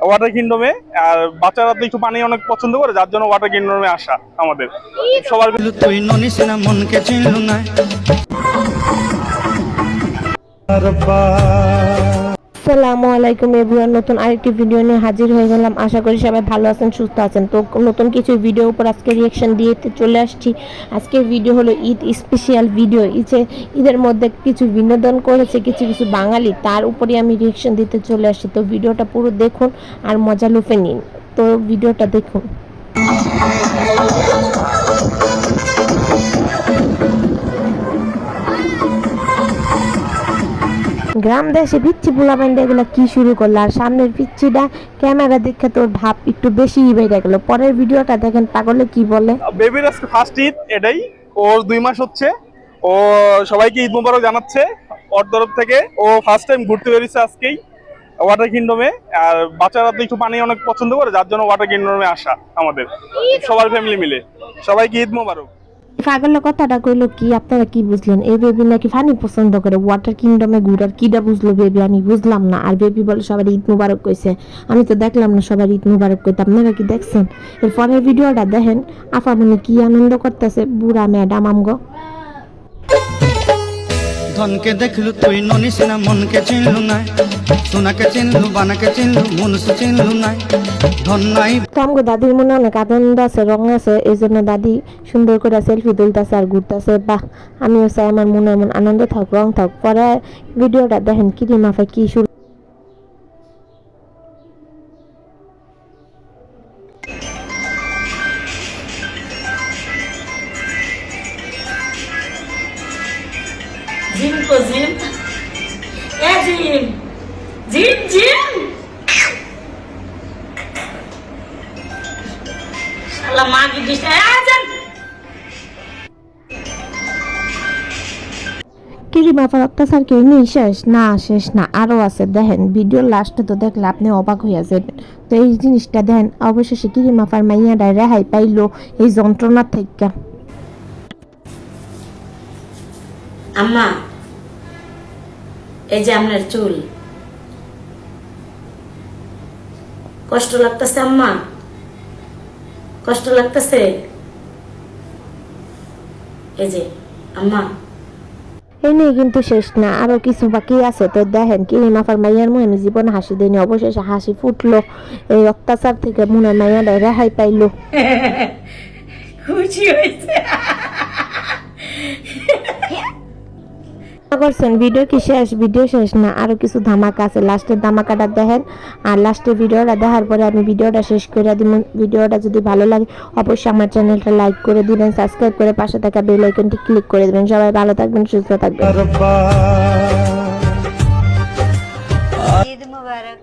Water কিংডমে আর বাচ্চারা তো একটু পানি অনেক পছন্দ করে যার জন্য ওয়াটার কিংডমে আসা আমাদের। সবার তুই ননিস না মনকে চিনল না আসসালামু আলাইকুম এভরিওয়ান, নতুন আরেকটি ভিডিও নিয়ে হাজির হয়ে গেলাম। আশা করি সবাই ভালো আছেন, সুস্থ আছেন। তো নতুন কিছু ভিডিও উপর আজকে রিয়েকশন দিয়ে চলে আসছি। আজকের ভিডিও হলো ঈদ স্পেশাল ভিডিও ইচ্ছে ঈদের মধ্যে কিছু বিনোদন করেছে, কিছু কিছু বাঙালি, তার উপরে আমি রিয়েকশন দিতে চলে আসছি। তো ভিডিওটা পুরো দেখুন আর মজা লুফে নিন। তো ভিডিওটা দেখুন। গ্রাম দেশে পিচ্ছি পোলা পোলাপাইন্ডা এগুলো কি শুরু করল? আর সামনের পিচ্ছিটা ক্যামেরা দেখে তোর ভাব একটু বেশি বেড়ে গেল। পরের ভিডিওটা দেখেন পাগলে কি বলে। বেবির আজকে ফার্স্ট ঈদ এটাই। ওর দুই মাস হচ্ছে। ও সবাইকে ঈদ মুবারক জানাচ্ছে। ওর তরফ থেকে ও ফার্স্ট টাইম ঘুরতে বেরিয়েছে আজকেই ওয়াটার কিংডমে আর বাচ্চারা তো একটু পানি অনেক পছন্দ করে যার জন্য ওয়াটার কিংডমে আসা আমাদের। সবার ফ্যামিলি মিলে। সবাইকে ঈদ মুবারক। পাগলের কথাটা কইলো কি, আপনারা কি বুঝলেন? এই বেবি নাকি ফানি পছন্দ করে। ওয়াটার কিংডমে ঘুরার কিটা বুঝলো বেবি আমি বুঝলাম না। আর বেবি বলে সবার ঈদ মুবারক কইছে। আমি তো দেখলাম না সবার ঈদ মুবারক কইতে। আপনারা কি দেখছেন? এর পরের ভিডিওটা দেখেন। আপা মনে কি আনন্দ করতেছে। বুড়া ম্যাডাম আমগো ধনকে দেখলু তুই ননিস না মনকে চিনলু নাই। সোনাকে চিনলু, বানাকে চিনলু মনুষ চিনলু নাই। ধন নাই। তামগো দাদির মনে অনেক আনন্দ আছে, রং আছে এই জন্য দাদি সুন্দর করে সেলফি তুলতেছে আর ঘুরতেছে। বাহ, আমিও চাই আমার মনে এমন আনন্দ থাক রং থাক পরে ভিডিওটা দেখেন কি মাফা কি শুরু কো জিম এ জিম জিম জিম শালা মাগি দিছে আ কিরি মাফার অত্যাচার কেউ নেই শেষ? না শেষ না আরও আছে। দেখেন ভিডিওর লাস্টে তো দেখলে আপনি অবাক হইয়া যাবেন। তো এই জিনিসটা দেখেন অবশেষে কিরি মাফার মাইয়াটা রেহাই পাইলো এই যন্ত্রণার থেকে। আম্মা এই যে আপনার চুল। কষ্ট লাগতেছে আম্মা? কষ্ট লাগতেছে? এই যে আম্মা। এই নিয়ে কিন্তু শেষ না আরও কিছু বাকি আছে। তো দেখেন কিরি মাফার মাইয়ার মুখে আমি জীবনে হাসি দিইনি অবশেষে হাসি ফুটলো। এই অত্যাচার থেকে মনে মাইয়াটা রেহাই পাইলো। খুশি হয়েছে। করছেন, ভিডিও কি শেষ? ভিডিও শেষ না? আরও কিছু ধামাকা আছে। লাস্টের ধামাকাটা দেখেন। আর লাস্টের ভিডিওটা দেখার পরে আমি ভিডিওটা শেষ করে দিব। ভিডিওটা যদি ভালো লাগে, অবশ্যই আমার চ্যানেলটা লাইক করে দিবেন, সাবস্ক্রাইব করে পাশে থাকা বেল আইকনটি ক্লিক করে দিবেন। সবাই ভালো থাকবেন, সুস্থ থাকবেন। ঈদ মুবারক।